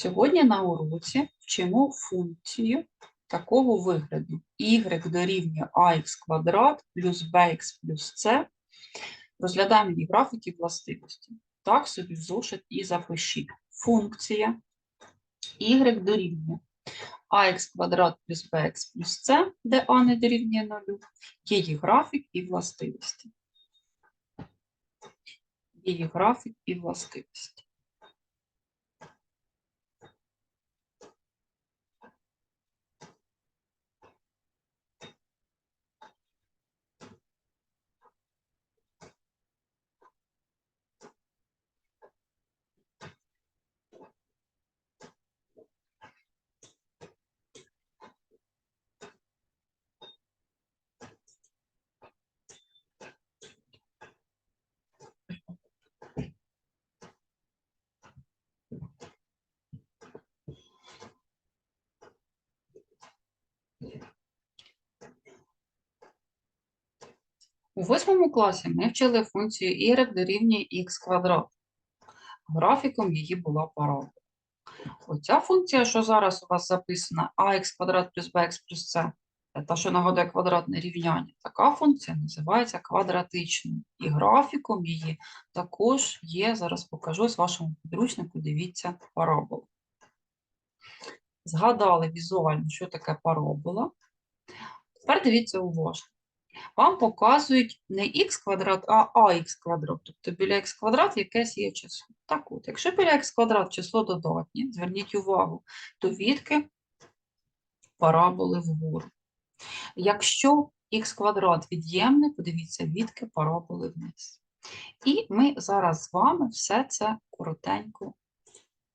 Сьогодні на уроці вчимо функцію такого вигляду. y дорівнює ax квадрат плюс bx плюс c. Розглядаємо її графіки властивості. Так собі в зошит і запишіть. Функція y дорівнює ax квадрат плюс bx плюс c, де a не дорівнює 0, її графік і властивості. Її графік і властивості. У восьмому класі ми вчили функцію y дорівнює x квадрат. Графіком її була парабола. Оця функція, що зараз у вас записана, ax квадрат плюс bx плюс c, та, що нагадує квадратне рівняння, така функція називається квадратичною. І графіком її також є, зараз покажу з вашому підручнику, дивіться, парабола. Згадали візуально, що таке парабола. Тепер дивіться уважно вам показують не х квадрат, а ах квадрат. Тобто біля х квадрат якесь є число. Так от, якщо біля х квадрат число додатнє, зверніть увагу, то відки параболи вгору. Якщо х квадрат від'ємне, подивіться, відки параболи вниз. І ми зараз з вами все це коротенько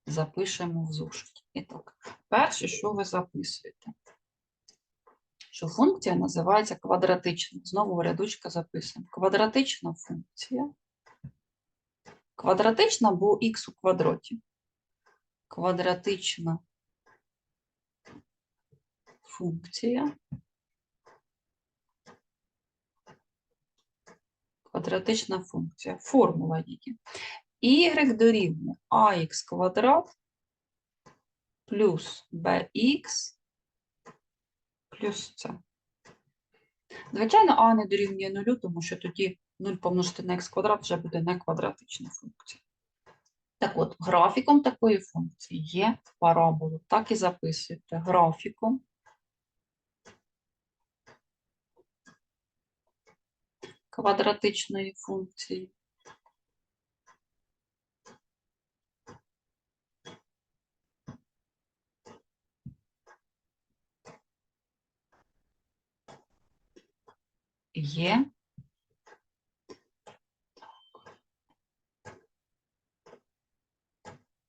запишемо в зошиті. І так, перше, що ви записуєте? Що функція називається квадратична. Знову рядочка записуємо. Квадратична функція. Квадратична, бо х у квадраті. Квадратична функція. Квадратична функція. Формула її. y дорівнює ax квадрат плюс bx плюс це. Звичайно, а не дорівнює нулю, тому що тоді 0 помножити на х квадрат вже буде не квадратична функція. Так от, графіком такої функції є парабола. Так і записуєте графіком. Квадратичної функції. Є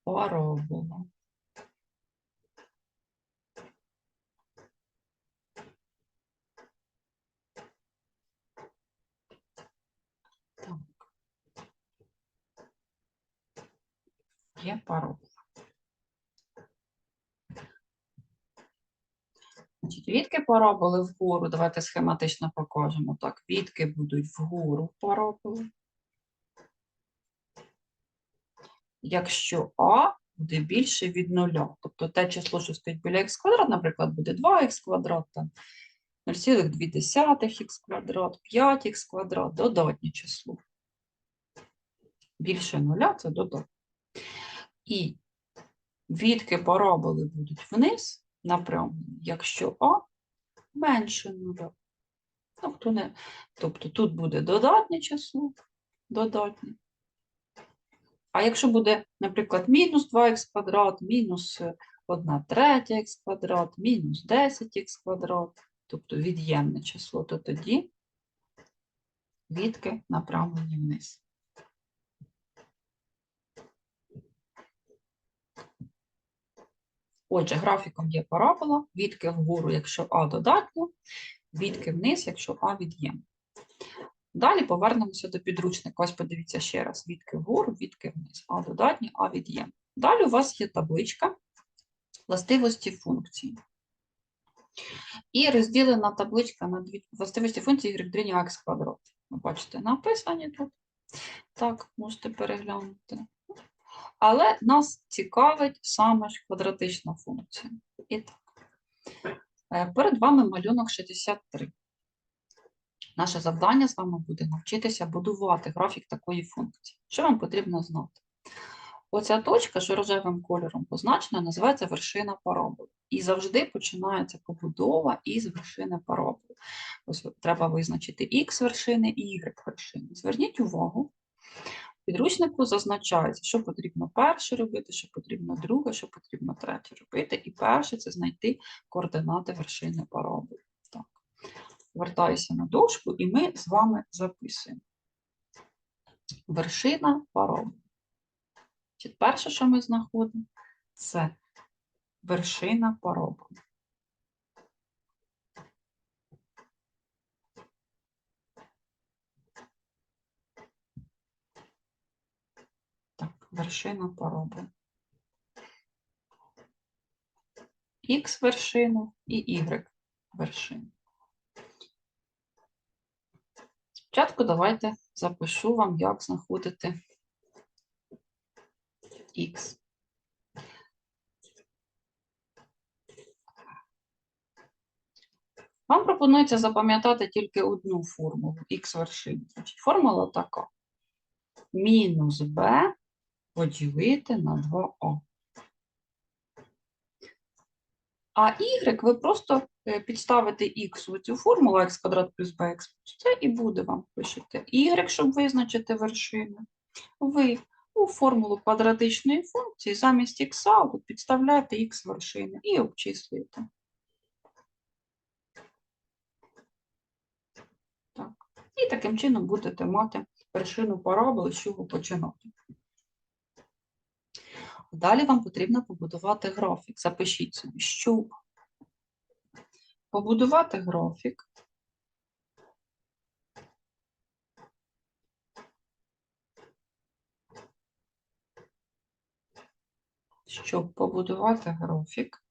парабола. Так. Є парабола. Відки параболи вгору, давайте схематично покажемо. Так, відки будуть вгору параболи. Якщо А буде більше від нуля, тобто те число, що стоїть біля х квадрат, наприклад, буде 2х квадрат, 0,2х квадрат, 5х квадрат, додатнє число. Більше нуля це додатнє. І відки параболи будуть вниз, напряму, якщо А менше нуля. Тобто, не, тобто тут буде додатнє число, додатнє. А якщо буде, наприклад, мінус 2х квадрат, мінус 1 третя х квадрат, мінус 10х квадрат, тобто від'ємне число, то тоді відки направлені вниз. Отже, графіком є парабола, відки вгору, якщо А додатньо, відки вниз, якщо А від'ємне. Далі повернемося до підручника. Ось подивіться ще раз: відки вгору, відки вниз. А додатні, А від'ємне. Далі у вас є табличка властивості функції. І розділена табличка на дві властивості функції y дорівнює х квадрат. Ви бачите, написані тут. Так, можете переглянути. Але нас цікавить саме ж квадратична функція. І так, е, перед вами малюнок 63. Наше завдання з вами буде навчитися будувати графік такої функції. Що вам потрібно знати? Оця точка, що рожевим кольором позначена, називається вершина параболи. І завжди починається побудова із вершини параболи. Ось треба визначити х вершини і y вершини. Зверніть увагу, підручнику зазначається, що потрібно перше робити, що потрібно друге, що потрібно третє робити. І перше це знайти координати вершини параболи. Так. Вертаюся на дошку, і ми з вами записуємо. Вершина. Значить, Перше, що ми знаходимо, це вершина параболи. Так, вершина параболи. Х вершина і y вершина. Спочатку давайте запишу вам, як знаходити х. Вам пропонується запам'ятати тільки одну формулу х вершини. Формула така. Мінус b поділити на 2а. А y ви просто е, підставите х у цю формулу х квадрат плюс bx, це і буде вам пишете. y, щоб визначити вершину. Ви у формулу квадратичної функції замість х підставляєте х вершини і обчислюєте. Так. І таким чином будете мати вершину параболи, з чого починати. Далі вам потрібно побудувати графік. Запишіть собі, щоб побудувати графік. Щоб побудувати графік,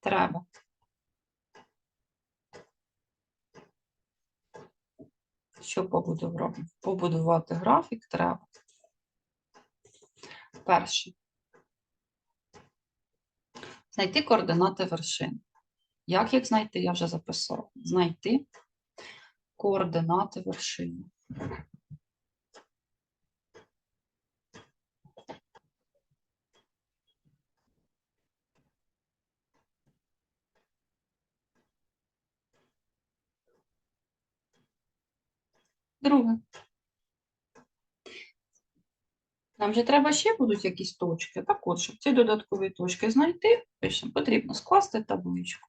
треба щоб побудувати, графік, треба перше знайти координати вершин. Як їх знайти, я вже записала. Знайти координати вершини. Друге. Нам же треба ще будуть якісь точки. Так от, щоб ці додаткові точки знайти, пишемо, потрібно скласти табличку.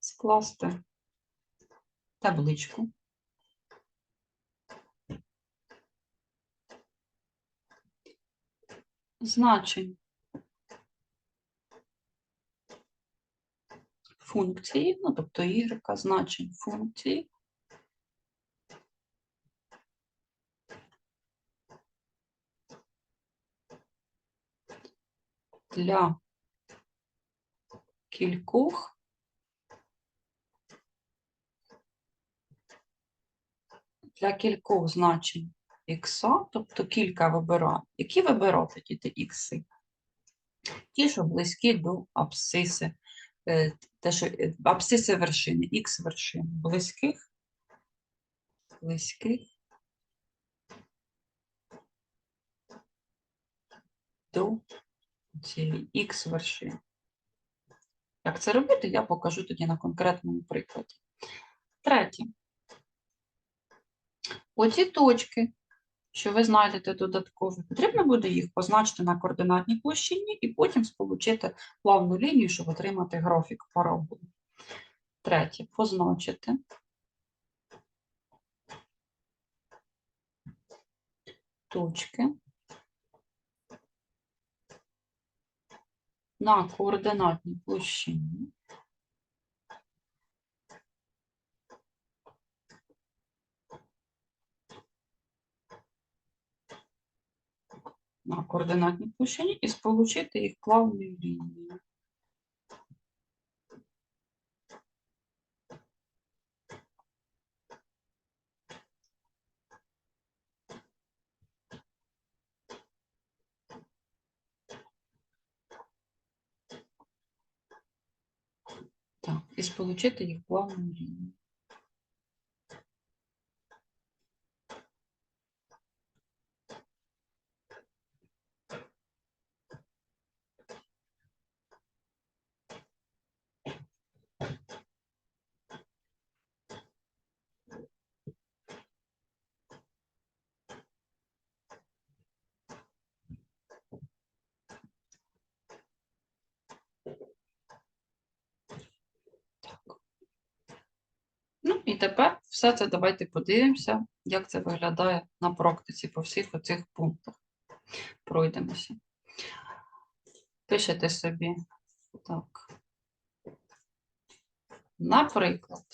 Скласти табличку. Значень функції, ну, тобто y, значень функції для кількох для кількох значень х, тобто кілька вибираю. Які вибирати діти ікси? Ті, що близькі до абсциси, е, те, що е, абсциси вершини, х вершин, близьких, близьких до цієї х вершин. Як це робити, я покажу тоді на конкретному прикладі. Третє. Оці точки, що ви знайдете додатково, потрібно буде їх позначити на координатній площині і потім сполучити плавну лінію, щоб отримати графік параболи. Третє. Позначити. Точки на координатній площині. На координатній площині і сполучити їх плавною лінією. І сполучити їх в плавну лінію. Ну і тепер все це давайте подивимося, як це виглядає на практиці по всіх оцих пунктах. Пройдемося. Пишете собі так. Наприклад.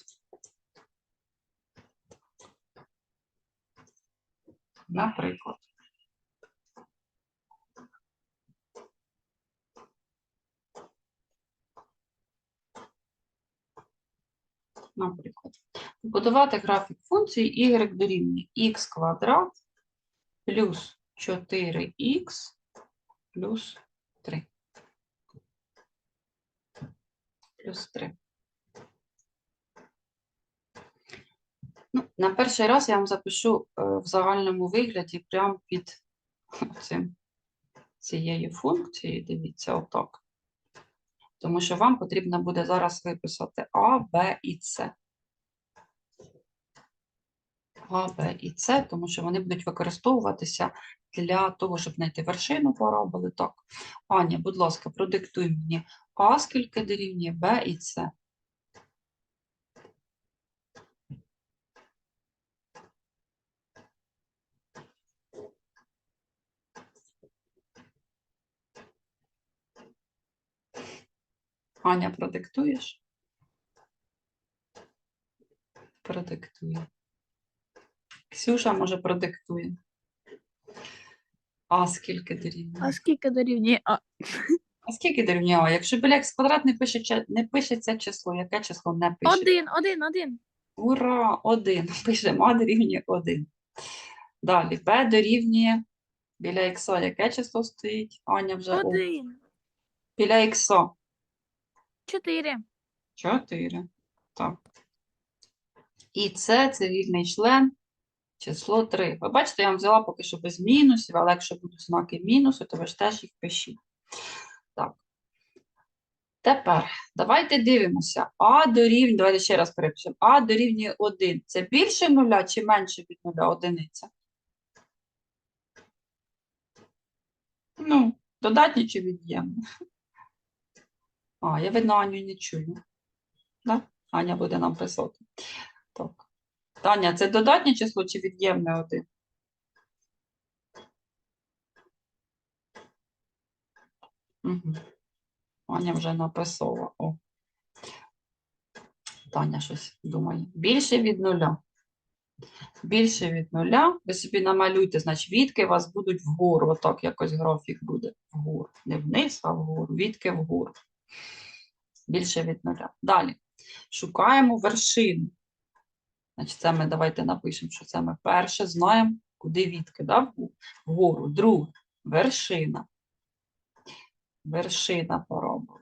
Наприклад. Наприклад, побудувати графік функції y дорівнює x квадрат плюс 4х плюс 3. Плюс 3. Ну, на перший раз я вам запишу е, в загальному вигляді прямо під цим, цією функцією. Дивіться, отак. Тому що вам потрібно буде зараз виписати А, Б і С. А, Б і С, тому що вони будуть використовуватися для того, щоб знайти вершину параболи. Так. Аня, будь ласка, продиктуй мені А, скільки дорівнює Б і С. Аня, продиктуєш? Продиктує. Ксюша, може, продиктує. А скільки дорівнює? А скільки дорівнює? А, А скільки дорівнює А? Якщо біля х квадрат не, пише, ча- не пишеться число, яке число не пише? один, один, один. Ура! Один. Пишемо А дорівнює 1. Далі Б дорівнює біля х, яке число стоїть? Аня вже Один. біля х. Чотири. 4. Так. І це цивільний член, число 3. Ви бачите, я вам взяла поки що без мінусів, але якщо будуть знаки мінусу, то ви ж теж їх пишіть. Так. Тепер давайте дивимося. А дорівнює, давайте ще раз перепишемо. А дорівнює 1. Це більше нуля чи менше від нуля одиниця? Ну, додатнє чи від'ємне? А, я видно Аню не чую. Да? Аня буде нам писати. Так. Таня, це додатнє число чи від'ємне один? Угу. Аня вже написала. О. Таня щось думає. Більше від нуля. Більше від нуля. Ви собі намалюйте, значить, відки вас будуть вгору. Отак якось графік буде вгору. Не вниз, а вгору. Відки вгору. Більше від нуля. Далі. Шукаємо вершину. Значить, це ми давайте напишемо, що це ми перше знаємо, куди відки, да? вгору. Друге, вершина. Вершина параболи.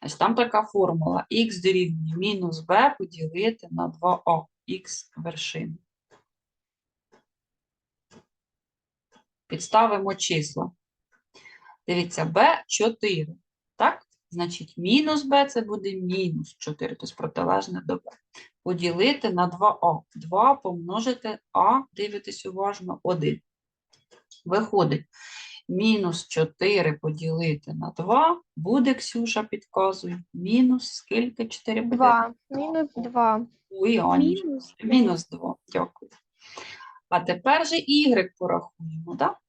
Значить, там така формула. х дорівнює мінус b поділити на 2а. х вершина. Підставимо числа. Дивіться, b 4. Так? Значить, мінус b це буде мінус 4, тобто протилежне до b. Поділити на 2а. 2 помножити а, дивитесь уважно, 1. Виходить, мінус 4 поділити на 2 буде, Ксюша підказує, мінус скільки 4 поділити? Два. Мінус два. Ой, Анечка. Мінус. Мінус 2, дякую. А тепер же y порахуємо, так?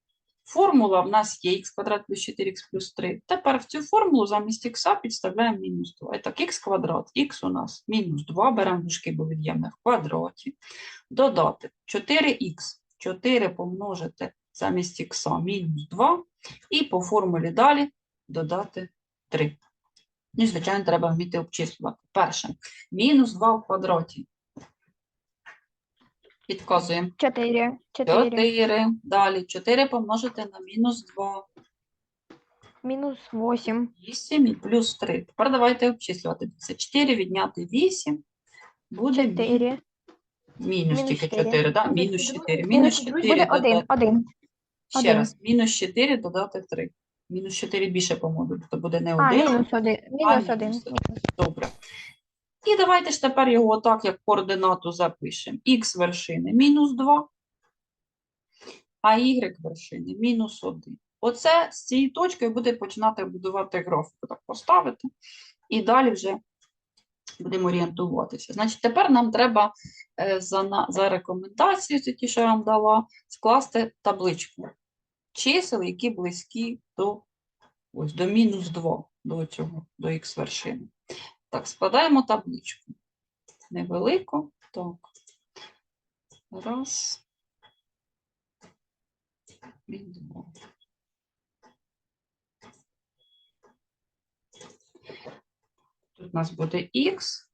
Формула в нас є х квадрат плюс 4х плюс 3. Тепер в цю формулу замість х підставляємо мінус 2. І так, х квадрат, х у нас мінус 2, беремо дужки, бо від'ємне в квадраті. Додати 4х, 4 помножити замість х мінус 2. І по формулі далі додати 3. Ну, і, звичайно, треба вміти обчислювати. Перше, мінус 2 в квадраті. Підказуємо. Чотири. Чотири. 4. Далі 4 помножити на мінус 2. Мінус 8. 8 і плюс 3. Тепер давайте обчислювати. Це 4 відняти 8 буде мі- 4. мінус Мінус тільки 4. 4, да? Мінус мінус 4. 4. Мінус Мінус 4 4 буде 1. додати. 1. Ще один. раз, мінус 4 додати 3. Мінус 4 більше по модулю, то буде не А, 1. мінус 1. Мінус 1. Добре. І давайте ж тепер його так, як координату запишемо. Х вершини мінус 2, а y вершини мінус 1. Оце з цієї точки буде починати будувати графіку. Так поставити. І далі вже будемо орієнтуватися. Значить, тепер нам треба е, за, за рекомендацією, ті, що я вам дала, скласти табличку чисел, які близькі до, ось, до мінус 2, до цього, до х вершини. Так, складаємо табличку. Невелику. Так. Раз. І два. Тут у нас буде х,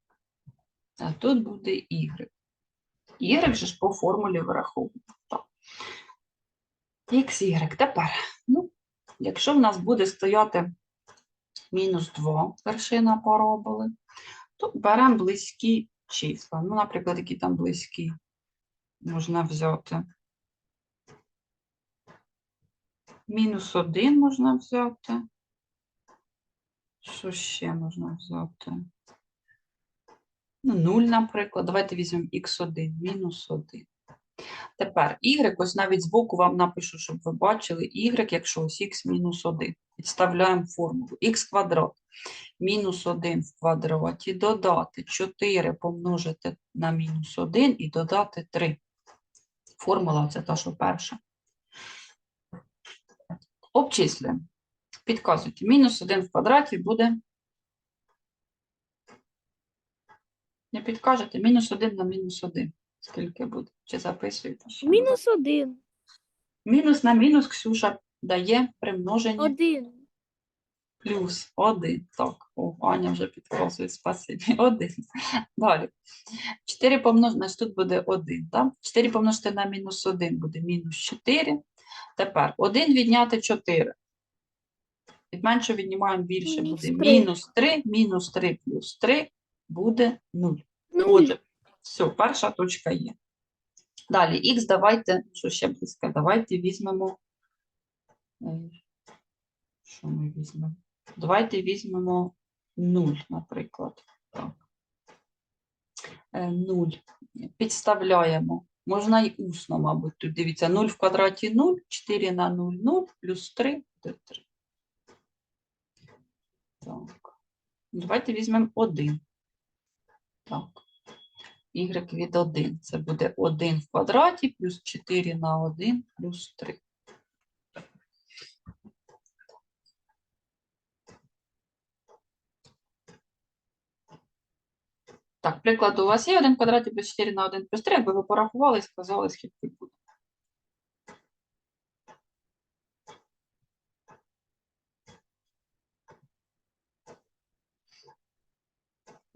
а тут буде y. Y же ж по формулі вираховуємо. Так. Х, y. Тепер, ну, якщо в нас буде стояти мінус 2 вершина параболи, то беремо близькі числа. Ну, наприклад, які там близькі можна взяти. Мінус 1 можна взяти. Що ще можна взяти? Ну, 0, наприклад. Давайте візьмемо х1, мінус 1. Тепер y, ось навіть збоку вам напишу, щоб ви бачили y, якщо ось х мінус 1. Підставляємо формулу. х квадрат мінус 1 в квадраті додати 4 помножити на мінус 1 і додати 3. Формула це та, що перша. Обчислюємо. Підказуйте. Мінус 1 в квадраті буде. Не підкажете? Мінус 1 на мінус 1. Скільки буде? Чи записуєте? Мінус один. Мінус на мінус Ксюша дає примноження Один. плюс 1. Так, о, Аня вже підказує, спасибі. 1. Далі. 4 помножити, значить тут буде 1, так? 4 помножити на мінус 1 буде мінус 4. Тепер 1 відняти 4. Від меншого віднімаємо більше, Мінус буде три. мінус 3, мінус 3 плюс 3 буде 0. Нуль. Отже, все, перша точка є. Далі, х давайте, що ще близько, давайте візьмемо. е, Що ми візьмемо? Давайте візьмемо 0, наприклад. Так. 0. Підставляємо. Можна і усно, мабуть, тут дивіться. 0 в квадраті 0, 4 на 0, 0, плюс 3 буде 3. Так. Давайте візьмемо 1. Y від 1. Це буде 1 в квадраті плюс 4 на 1 плюс 3. Так, приклад у вас є 1 в квадраті плюс 4 на 1 плюс 3, якби ви порахували і сказали, скільки буде.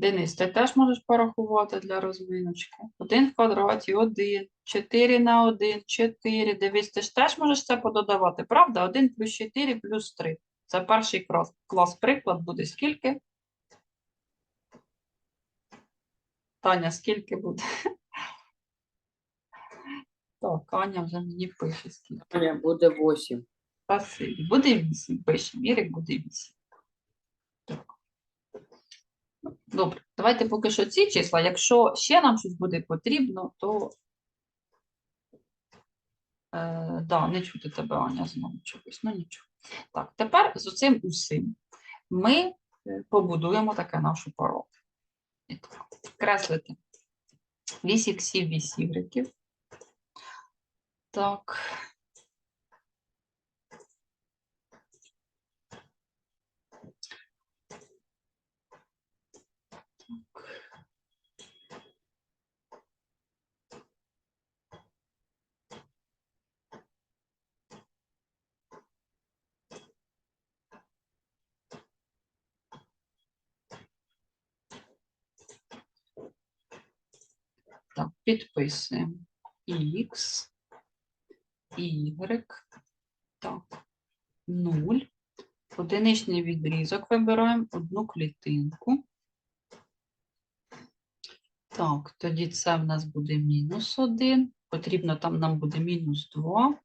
Денис, ти теж можеш порахувати для розминочки. 1 в квадраті, 1, 4 на 1, 4. Дивись, ти ж теж можеш це пододавати, правда? 1 плюс 4 плюс 3. Це перший клас. клас. Приклад буде скільки? Таня, скільки буде? Так, Аня вже мені пише скільки. Аня, буде 8. Спасибі. Буде 8, пишемо. Ірик буде 8. Так. Ну, Добре, давайте поки що ці числа. Якщо ще нам щось буде потрібно, то е, да, не чути тебе, Аня, знову чогось. Ну нічого. Так, тепер з цим усім ми е, побудуємо таке нашу пару. Креслити вісь іксів, вісь ігреків. Так. Так, підписуємо X, Y, так, 0, Одиничний відрізок вибираємо одну клітинку. Так, тоді це в нас буде мінус 1. Потрібно там нам буде мінус 2.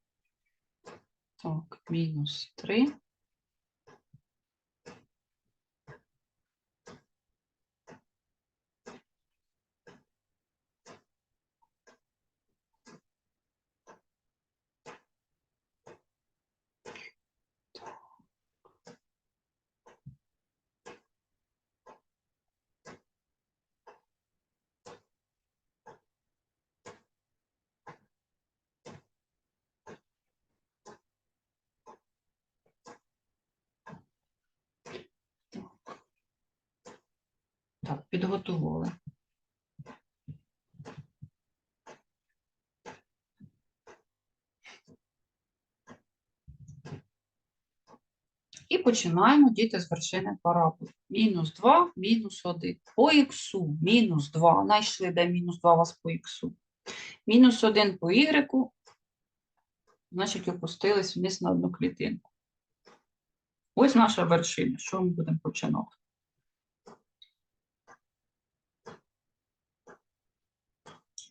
Так, мінус 3. Так, підготували. І починаємо діти з вершини параболи. Мінус 2, мінус 1. По х мінус 2. Знайшли, де мінус 2 у вас по х. Мінус 1 по y, значить, опустились вниз на одну клітинку. Ось наша вершина. Що ми будемо починати?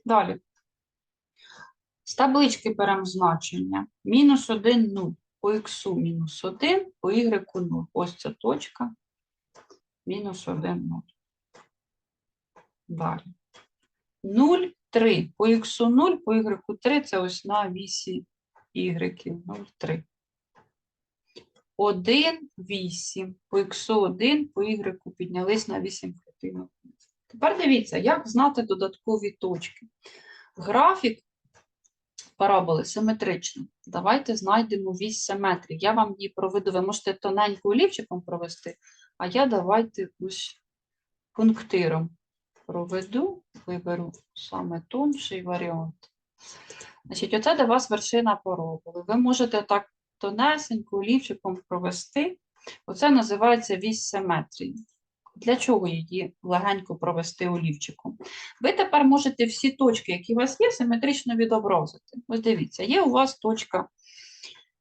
Далі. З таблички беремо значення. Мінус 1, 0. По х мінус 1, по y 0. Ось ця точка. Мінус 1, 0. Далі. 0, 3. По х 0, по y 3 це ось на вісі y. 0, 3. 1, 8. По х 1, по y піднялись на 8 клітинок. Тепер дивіться, як знати додаткові точки. Графік параболи симетричний. Давайте знайдемо вісь симетрії. Я вам її проведу. Ви можете тоненько олівчиком провести, а я давайте ось пунктиром проведу, виберу саме тонший варіант. Значить, оце для вас вершина параболи. Ви можете так тонесенько олівчиком провести. Оце називається вісь симетрії. Для чого її легенько провести олівчиком? Ви тепер можете всі точки, які у вас є, симетрично відобразити. Ось дивіться, є у вас точка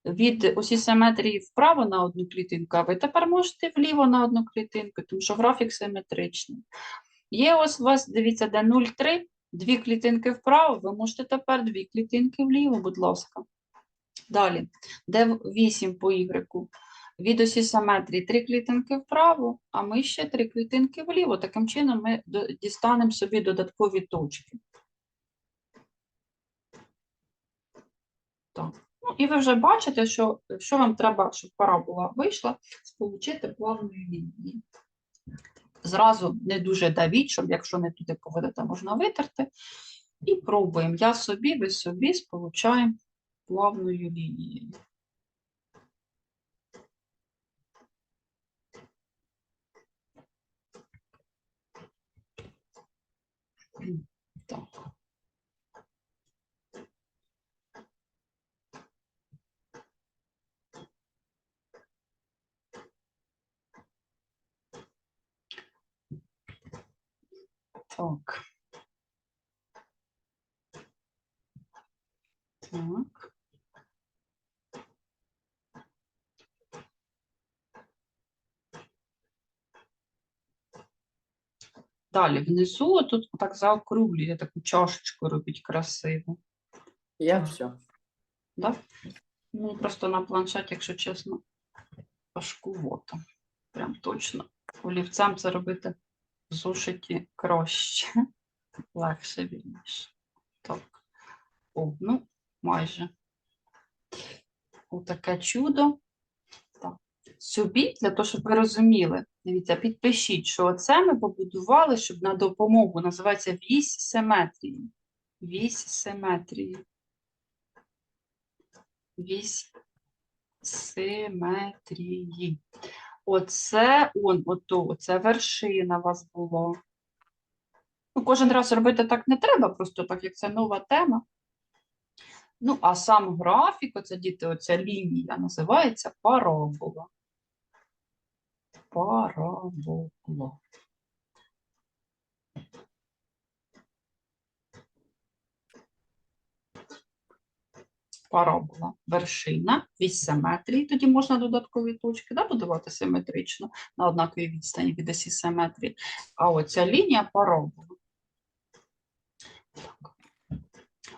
від осі симетрії вправо на одну клітинку, а ви тепер можете вліво на одну клітинку, тому що графік симетричний. Є ось у вас, дивіться, де 0,3, дві клітинки вправо, ви можете тепер дві клітинки вліво, будь ласка. Далі, де 8 по Y, від осі симетрії три клітинки вправо, а ми ще три клітинки вліво. Таким чином ми дістанемо собі додаткові точки. Так. Ну, і ви вже бачите, що, що вам треба, щоб парабола вийшла, сполучити плавною лінією. Зразу не дуже давіть, щоб якщо не туди поведете, можна витерти. І пробуємо. Я собі, ви собі сполучаємо плавною лінією. Так. Так. Так. Далі внизу тут так заокруглює таку чашечку робіть красиву. Я все. Да? Ну, просто на планшеті, якщо чесно, важкувато. Прям точно. Олівцем це робити в зошиті краще. Легше вільніше. Так. О, ну, майже. Отаке чудо. Собі, для того, щоб ви розуміли, дивіться, підпишіть, що оце ми побудували, щоб на допомогу називається вісь симетрії. Вісь симетрії. Вісь симетрії. Оце он, ото, оце вершина у вас було. Ну, кожен раз робити так не треба, просто так як це нова тема. Ну, а сам графік, оце діти, оця лінія називається парабола. Парабола. парабола, вершина, вісь симетрії, тоді можна додаткові точки да, будувати симетрично на однаковій відстані від осі симетрії. А оця лінія парабола.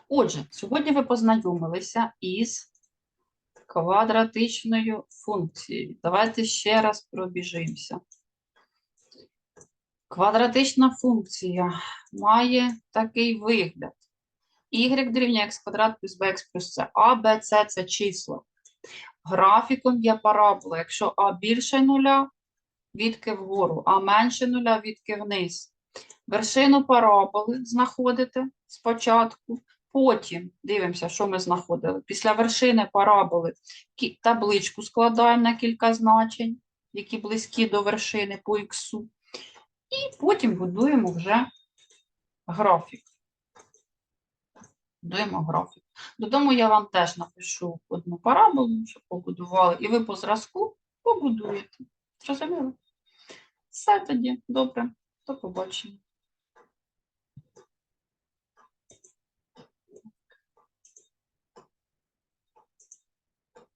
Отже, сьогодні ви познайомилися із квадратичною функцією. Давайте ще раз пробіжимося. Квадратична функція має такий вигляд. y дорівнює x квадрат плюс bx плюс c. А, b, c – це числа. Графіком є парабола. Якщо а більше нуля, відки вгору, а менше нуля, відки вниз. Вершину параболи знаходите спочатку, потім дивимося, що ми знаходили. Після вершини параболи табличку складаємо на кілька значень, які близькі до вершини по х. І потім будуємо вже графік. Будуємо графік. Додому я вам теж напишу одну параболу, щоб побудували, і ви по зразку побудуєте. Зрозуміло? Все тоді, добре, до побачення.